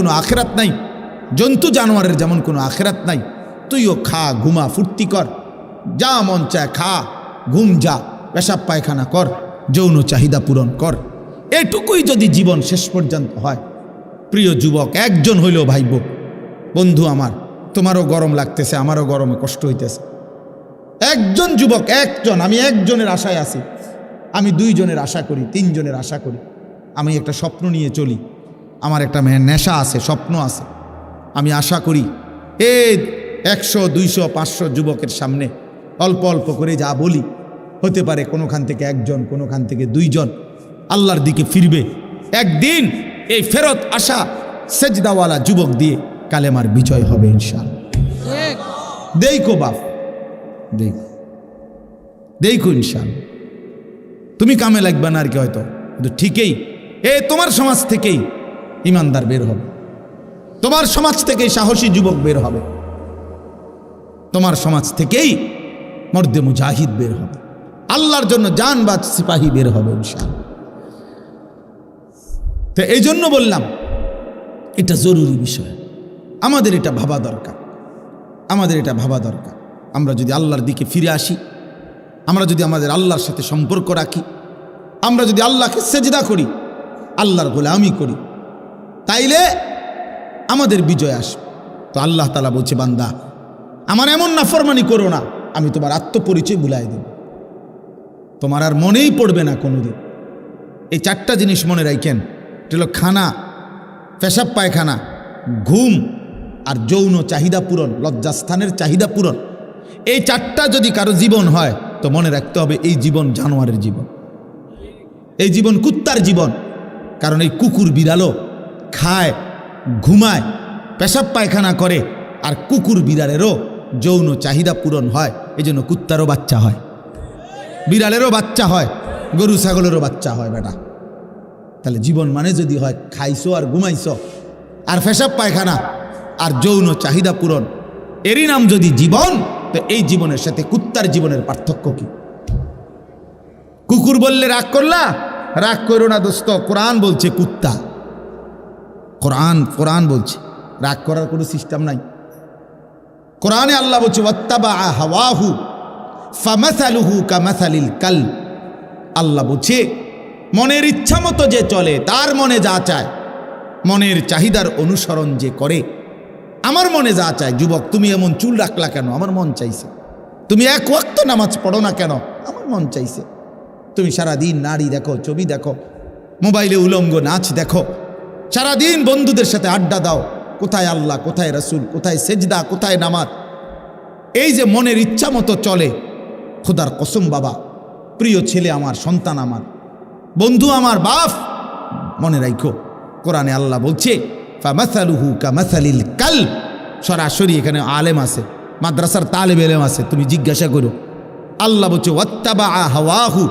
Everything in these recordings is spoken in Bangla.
কোনো আখেরাত নাই। জন্তু জানোয়ারের যেমন কোনো আখেরাত নাই। তুইও খা, ঘুমা, ফুর্তি কর। যা মন চায় খা, ঘুম যা, পেশাব পায়খানা কর, যৌন চাহিদা পূরণ কর। এটুকুই যদি জীবন শেষ পর্যন্ত হয়। প্রিয় যুবক, একজন হইলেও ভাইব বন্ধু আমার, তোমারও গরম লাগতেছে, আমারও গরমে কষ্ট হইতেছে। একজন যুবক, একজন, আমি একজনের আশায় আছি। আমি দুইজনের আশা করি, তিনজনের আশা করি। আমি একটা স্বপ্ন নিয়ে চলি। আমার একটা নেশা আছে, স্বপ্ন আছে। আমি আশা করি এ একশো, দুইশো, পাঁচশো যুবকের সামনে অল্প অল্প করে যা বলি, হতে পারে কোনোখান থেকে একজন, কোনোখান থেকে দুইজন, আল্লাহর দিকে ফিরবে। একদিন এই ফেরত আসা সেজদাওয়ালা যুবক দিয়ে কালেমার বিজয় হবে ইনশাল দেখো বাপ, দেখ, দেখো ইনশাল তুমি কামে লাগবে না আর কি হয়তো, কিন্তু ঠিকই। এ তোমার সমাজ থেকেই ইমানদার বের হবে। তোমার সমাজ থেকেই সাহসী যুবক বের হবে। তোমার সমাজ থেকেই মর্দে মুজাহিদ বের হবে। আল্লাহর জন্য জান বা সিপাহী বের হবে ইনশাল তো এই জন্য বললাম, এটা জরুরি বিষয়। আমাদের এটা ভাবা দরকার। আমাদের এটা ভাবা দরকার। আমরা যদি আল্লাহর দিকে ফিরে আসি, আমরা যদি আমাদের আল্লাহর সাথে সম্পর্ক রাখি, আমরা যদি আল্লাহকে সেজদা করি, আল্লাহর গোলামি করি তাইলে আমাদের বিজয় আসবে। তো আল্লাহ তালা বলছে, বান্দা, আমার এমন নাফরমানি করো না, আমি তোমার আত্মপরিচয় বুলাই দেব। তোমার আর মনেই পড়বে না কোনোদিন। এই চারটা জিনিস মনে রাখেন, এটা হলো খানা, পেশাব পায়খানা, ঘুম আর যৌন চাহিদা পূরণ, লজ্জাস্থানের চাহিদা পূরণ। এই চারটা যদি কারও জীবন হয়, তো মনে রাখতে হবে এই জীবন জানোয়ারের জীবন। এই জীবন কুত্তার জীবন, কারণ এই কুকুর বিড়ালও খায়, ঘুমায়, পেশাব পায়খানা করে, আর কুকুর বিড়ালেরও যৌন চাহিদা পূরণ হয় এই জন্য কুত্তারও বাচ্চা হয়। বিড়ালেরও বাচ্চা হয়, গরু ছাগলেরও বাচ্চা হয় বেটা। তাহলে জীবন মানে যদি হয় খাইছো আর ঘুমাইছো, আর পেশাব পায়খানা, আর যৌন চাহিদা পূরণ, এরই নাম যদি জীবন, তো এই জীবনের সাথে কুত্তার জীবনের পার্থক্য কি? কুকুর বললে রাগ করলা? রাগ করো না দোস্ত, কোরআন বলছে কুত্তা। কোরআন কোরআন বলছে। রাগ করার কোনো সিস্টেম নাই। কোরআনে আল্লাহ বলছে হাওয়াহু ফামাসালুহু কামাসালিল কাল আল্লাহ বলছে, মনের ইচ্ছা মতো যে চলে, তার মনে যা চায়, মনের চাহিদার অনুসরণ যে করে, আমার মনে যা চায়, যুবক, তুমি এমন চুল রাখলা কেন? আমার মন চাইছে। তুমি এক ওয়াক্ত নামাজ পড়ো না কেন? আমার মন চাইছে। তুমি সারাদিন নারী দেখো, ছবি দেখো, মোবাইলে উলঙ্গ নাচ দেখো সারাদিন বন্ধুদের সাথে আড্ডা দাও। কোথায় আল্লাহ, কোথায় রসুল, কোথায় সেজদা, কোথায় নামাজ? এই যে মনের ইচ্ছা মতো চলে, খোদার কসম বাবা, প্রিয় ছেলে আমার, সন্তান আমার, বন্ধু আমার বাপ, মনে রাখো কোরআনে আল্লাহ বলছে কাল সরাসরি এখানে আলেম আছে, মাদ্রাসার তালেব এলেম আছে, তুমি জিজ্ঞাসা করো। আল্লাহ বলছে ওয়াত্তাবা হাওয়াহু।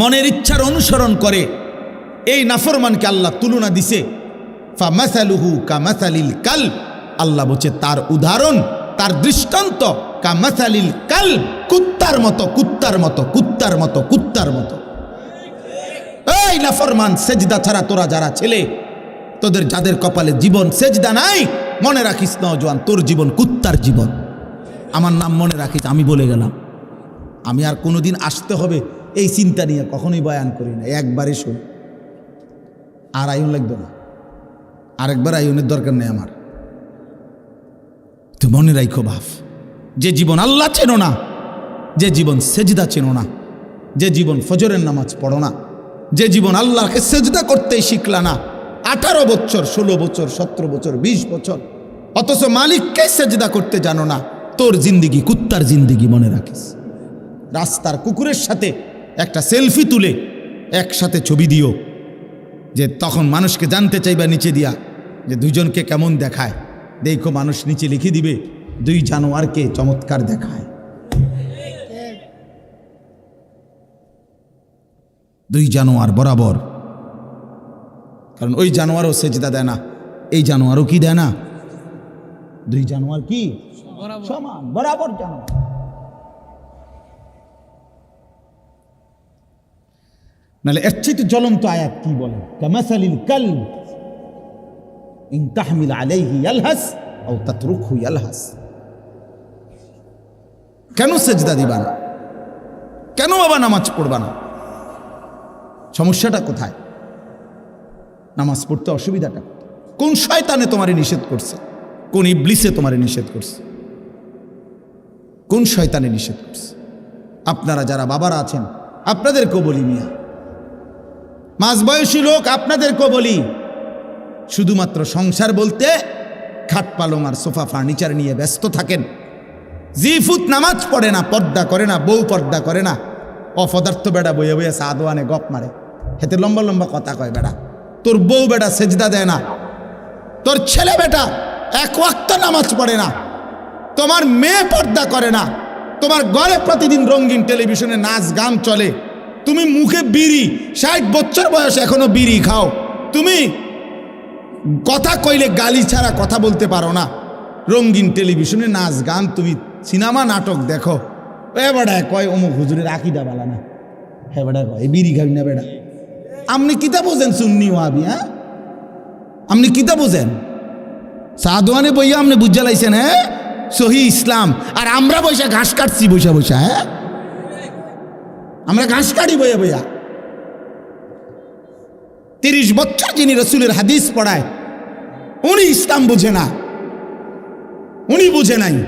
মনের ইচ্ছার অনুসরণ করে এই নাফরমানকে আল্লাহ তুলনা দিছে। কাল। আল্লাহ বলছে, তার উদাহরণ, তার দৃষ্টান্ত কামাসালিল কাল। কুত্তার মতো কুত্তার মতো কুত্তার মতো কুত্তার মতো। এই নাফরমান, সেজদা ছাড়া তোরা যারা ছেলে, তোদের যাদের কপালে জীবন সেজদা নাই, মনে রাখিস নজওয়ান তোর জীবন কুত্তার জীবন। আমার নাম মনে রাখিস, আমি বলে গেলাম। আমি আর কোনোদিন আসতে হবে, এই চিন্তা নিয়ে কখনোই বয়ান করি না। একবারে শুন। আর আয়ুন লাগবে না। আরেকবার আয়ুনের দরকার নেই আমার। তো মনে রাখো বাপ, যে জীবন আল্লাহ চেনো না, যে জীবন সেজদা চেনো না, যে জীবন ফজরের নামাজ পড়ো না, যে জীবন আল্লাহকে সেজদা করতেই শিখলা না, আঠারো বছর, ষোলো বছর, সতেরো বছর, বিশ বছর, অথচ মালিককে সেজদা করতে জানো না, তোর জিন্দিগি, কুত্তার জিন্দিগি মনে রাখিস। রাস্তার কুকুরের সাথে একটা সেলফি তুলে একসাথে ছবি দিও। যে তখন মানুষকে জানতে চাইবা নিচে দিয়া যে দুইজনকে কেমন দেখায়। দেখো মানুষ নিচে লিখে দিবে দুই জানোয়ারকে চমৎকার দেখায়। দুই জানোয়ার বরাবর। কারণ ওই জানোয়ারও সেজদা দেয় না এই জানোয়ারও কি দেয় না? দুই জানোয়ার কি? সমান। বরাবর জানোয়ার। নাহলে এর চেয়ে জ্বলন্ত আয়াত কি বলে? কামাসালিল কাল ইন তাহমিল আলাইহি তাতরুকহু ইয়ালহাস। কেন সেজদা দিবা না? কেন বাবা নামাজ পড়বা না? সমস্যাটা কোথায়? নামাজ পড়তে অসুবিধাটা কোন শয়তানে তোমারে নিষেধ করছে? কোন ইবলিসে তোমারে নিষেধ করছে? কোন শয়তানে নিষেধ করছে? আপনারা যারা বাবারা আছেন, আপনাদেরকেও বলি মিয়া মাঝ বয়সী লোক আপনাদেরকেও বলি, শুধুমাত্র সংসার বলতে খাট পালং আর সোফা ফার্নিচার নিয়ে ব্যস্ত থাকেন। জিফুত নামাজ পড়ে না, পর্দা করে না, বউ পর্দা করে না। অপদার্থ বেড়া বইয়ে বইয়ে সাদওয়ানে গপ মারে। হেতে লম্বা লম্বা কথা কয় বেড়া, তোর বউ বেটা সেজদা দেয় না, তোর ছেলে বেটা এক ওয়াক্ত নামাজ পড়ে না, তোমার মেয়ে পর্দা করে না, তোমার ঘরে প্রতিদিন রঙিন টেলিভিশনে নাচ গান চলে তুমি মুখে বিড়ি, ষাট বছর বয়স এখনও বিড়ি খাও। তুমি কথা কইলে গালি ছাড়া কথা বলতে পারো না। রঙিন টেলিভিশনে নাচ, গান, তুমি সিনেমা, নাটক দেখো। এ বেড়া কয়, অমুক হুজুরের আকিদা বালা না। হ্যাঁ বেড়া কয় বিড়ি খাবি না বেড়া। আপনি কিতা বোঝেন সুন্নি ওয়াবি হ্যাঁ? আপনি কিতা বোঝেন? সাদওয়ানে বইয়া আপনি বুঝা লাইছেন হ্যাঁ? সহি ইসলাম। আর আমরা বৈশা ঘাস কাটছি বৈশা বৈশা হ্যাঁ? আমরা ঘাস কাটি বইয়া বইয়া তিরিশ বছর যিনি রসুলের হাদিস পড়ায়, উনি ইসলাম বুঝে না। উনি বুঝে নাই।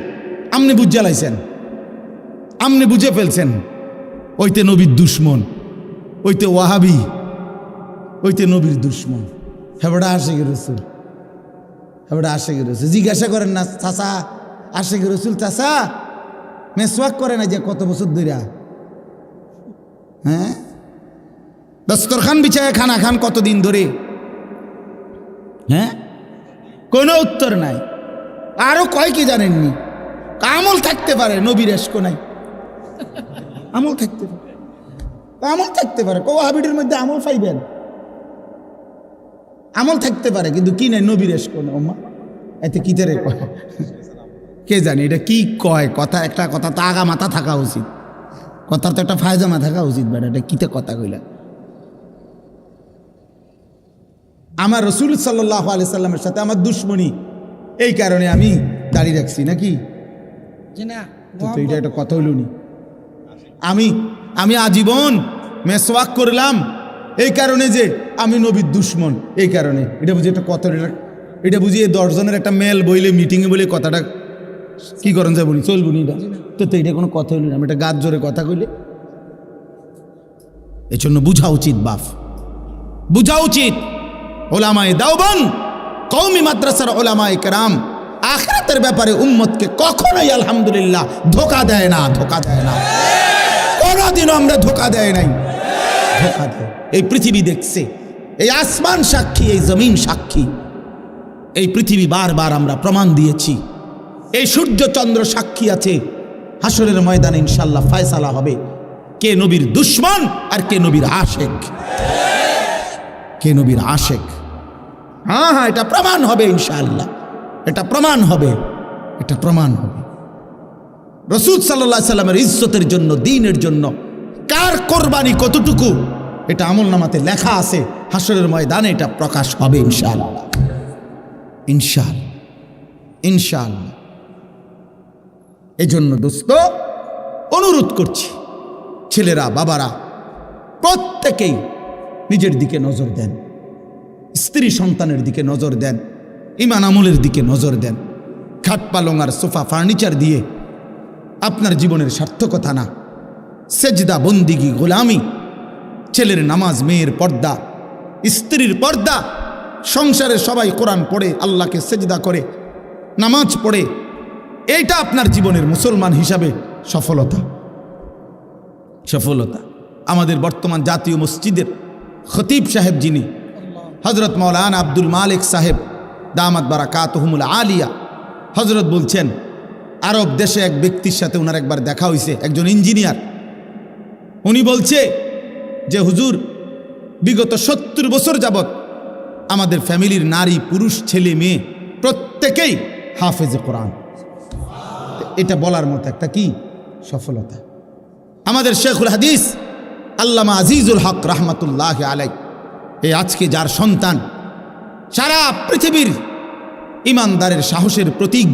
আপনি বুঝে লাইছেন। আপনি বুঝে ফেলছেন। ওইতে নবীর দুশ্মন, ওইতে ওয়াহাবি, ওইতে নবীর দুশ্মন। হেবড়া আসে গে রসুল। হেবড়া আসে গে রসুল। জিজ্ঞাসা করেন না চাষা আসে গে রসুল চাষা মেসওয়াক করে না যে কত বছর ধরে হ্যাঁ? দস্তরখান বিছায় খানা খান কতদিন ধরে? হ্যাঁ? কোনো উত্তর নাই। আরও কয় কি জানেননি? আমল থাকতে পারে, নবীর এসকো নাই। আমল থাকতে পারে। আমল থাকতে পারে। কো হাবিটের মধ্যে আমল পাইবেন? আমল থাকতে পারে, কিন্তু কি নাই নবীর এসকো না ওমা, এতে কি তেরে কয়? কে জানি, এটা কি কয়? কথা, একটা কথা তো আগা মাথা থাকা উচিত। কথার তো একটা ফায়জামা থাকা উচিত বেটা এটা কিতে কথা কইলা? আমার রসুল সাল্লাহ আলি সাল্লামের সাথে আমার দুশ্মনী এই কারণে আমি দাঁড়িয়ে রাখছি নাকি? এটা একটা কথা হইল নি। আমি আমি আজীবন মেসওয়াক করলাম এই কারণে যে আমি নবীর দুশ্মন এই কারণে। এটা বুঝি একটা কথা এটা এটা বুঝি এই দশজনের একটা মেল বইলে মিটিংয়ে বলে কথাটা কি করেন যায় বলি? চলবো নি এটা। তো তো এটা কোনো কথা হইল না, আমি একটা গাছ জোরে কথা কইলে। এই জন্য বুঝা উচিত বাপ বুঝা উচিত। ওলামায় দাওবান কৌমি মাদ্রাসার ওলামায় কেরাম, আখরাতের ব্যাপারে উম্মতকে কখনোই আলহামদুলিল্লাহ ধোকা দেয় না, ধোকা দেয় না। কোনোদিনও আমরা ধোকা দেয় নাই। ধোকা দেয়। এই পৃথিবী দেখছে, এই আসমান সাক্ষী, এই জমিন সাক্ষী। এই পৃথিবী বারবার আমরা প্রমাণ দিয়েছি। এই সূর্য চন্দ্র সাক্ষী আছে। হাসরের ময়দানে ইনশাল্লাহ ফয়সালা হবে। কে নবীর দুশ্মন আর কে নবীর আশেক? কে নবীর আশেক? হ্যাঁ হ্যাঁ এটা প্রমাণ হবে ইনশাআল্লাহ। এটা প্রমাণ হবে। এটা প্রমাণ হবে। রসুদ সাল্লাহ সাল্লামের ইজ্জতের জন্য, দিনের জন্য কার কোরবানি কতটুকু? এটা আমল নামাতে লেখা আছে। হাসরের ময়দানে এটা প্রকাশ হবে ইনশাআল্লাহ। ইনশাল ইনশাআল্লাহ। এজন্য দোস্ত, অনুরোধ করছি, ছেলেরা, বাবারা, প্রত্যেকেই নিজের দিকে নজর দেন, স্ত্রী সন্তানের দিকে নজর দেন, ইমান আমলের দিকে নজর দেন, খাট পালং আর সোফা ফার্নিচার দিয়ে আপনার জীবনের সার্থকতা না, সেজদা, বন্দিগি, গোলামি, ছেলের নামাজ, মেয়ের পর্দা, স্ত্রীর পর্দা, সংসারে সবাই কোরআন পড়ে, আল্লাহকে সেজদা করে, নামাজ পড়ে এইটা আপনার জীবনের মুসলমান হিসাবে সফলতা। সফলতা। আমাদের বর্তমান জাতীয় মসজিদের খতিব সাহেব যিনি হজরত মৌলানা আব্দুল মালিক সাহেব, দামাত বারা কাতহমুল আলিয়া হজরত বলছেন, আরব দেশে এক ব্যক্তির সাথে ওনার একবার দেখা হয়েছে একজন ইঞ্জিনিয়ার। উনি বলছে যে, হুজুর, বিগত সত্তর বছর যাবৎ আমাদের ফ্যামিলির নারী, পুরুষ, ছেলে, মেয়ে প্রত্যেকেই হাফেজে কোরআন। এটা বলার মতো একটা কি? সফলতা। আমাদের শেখুল হাদিস, আল্লামা আজিজুল হক রহমতুল্লাহ আলাই এই আজকে যার সন্তান, সারা পৃথিবীর ইমানদারের সাহসের প্রতীক